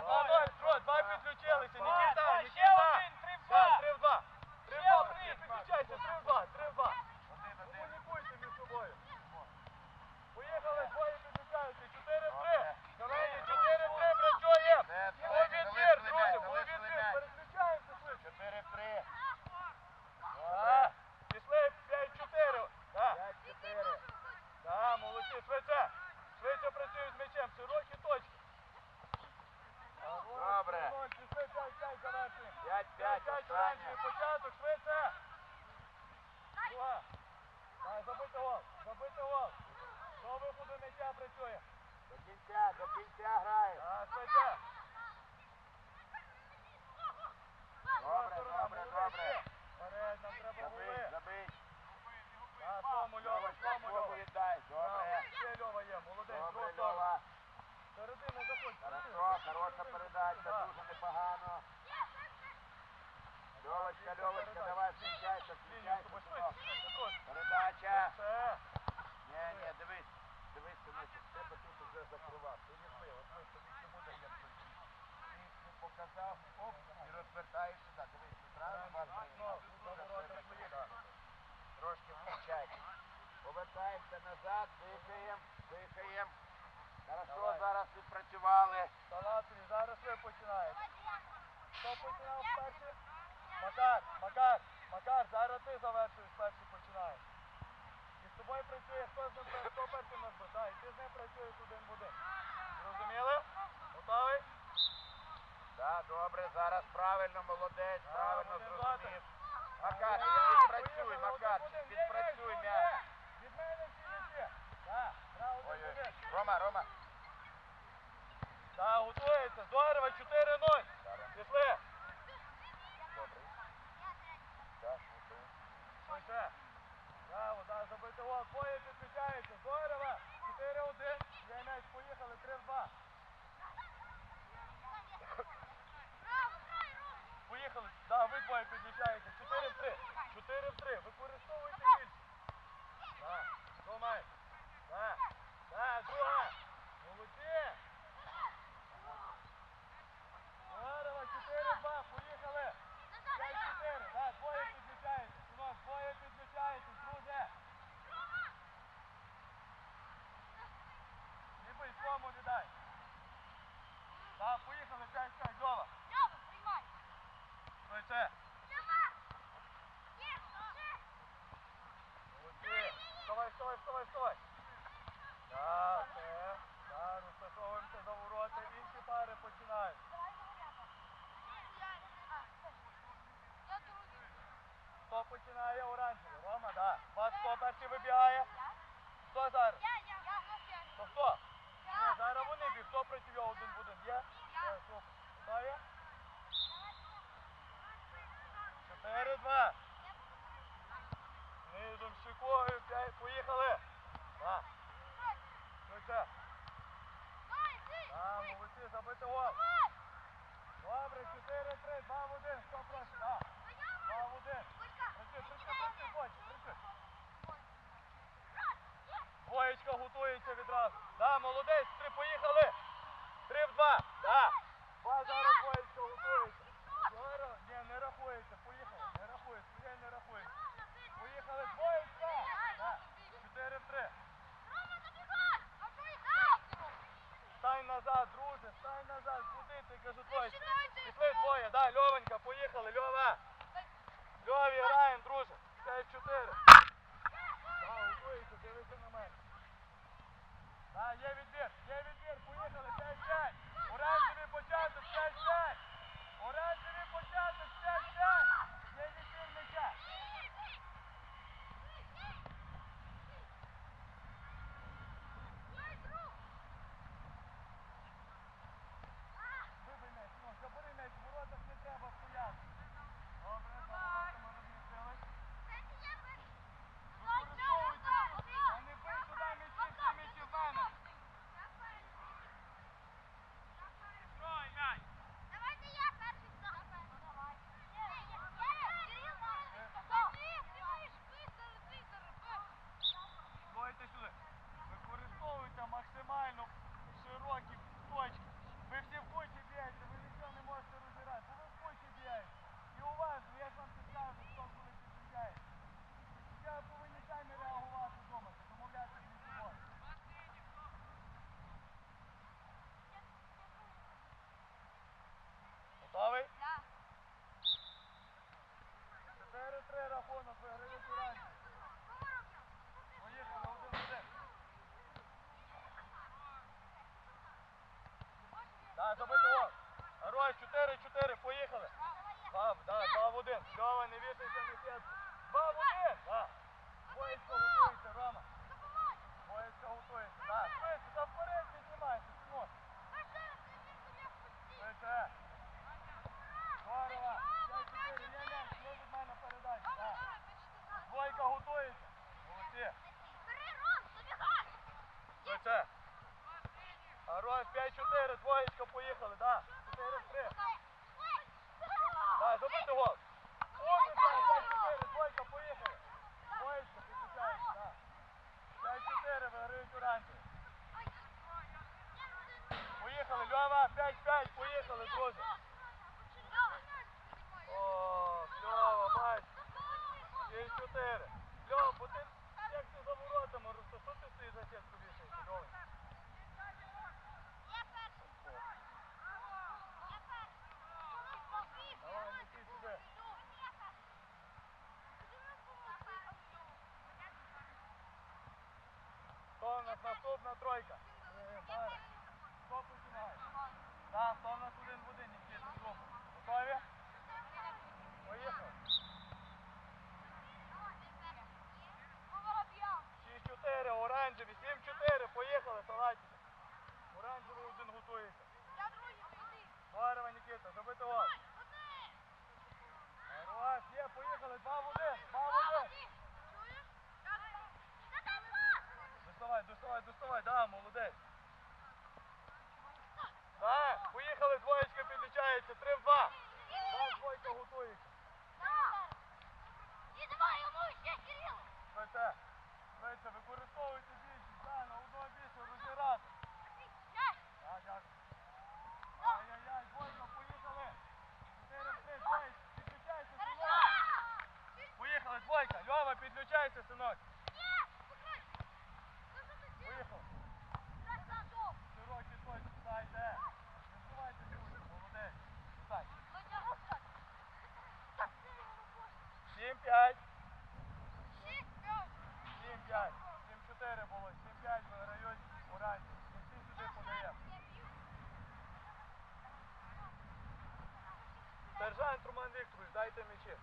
Два підключилися. Повертаємося назад, дихаємо, дихаємо. Хорошо, Давай. зараз відпрацювали. Талантові, зараз ви починаєте. Хто починав перший? Макар, Макар, Макар, зараз ти завершуєш перший починаєш. І з тобою працює, хто хто перший нас буде. І ти з ним працюєш один в. Зрозуміли? Готовий? Так, добре, зараз правильно, молодець, правильно зрозумів. Макар, відпрацюй, Макар, відпрацюй. м'яч. Рома, Рома. Так, готується. Здорово, 4-0. Пішли. стой, стой. Так, все. Так, розташовуємося за ворота, інші пари починають. Хто починає оранжевий? Рома, так. Да. Вас хто перший вибігає? Хто зараз? Я, я. Так, є від Давай, 5-4, двоєчка, поїхали, так. Да. 4-3. Давай, зробити гол. 5-4, двоєчка, поїхали. Двоєчка, підключаєш, 5-4, виграють уранці. Поїхали, Льова, 5-5. тройка. Хто е, е, починає? Так, хто в нас один в один, Нікіт, групу. așa într-un mandictul, își dai tămicie.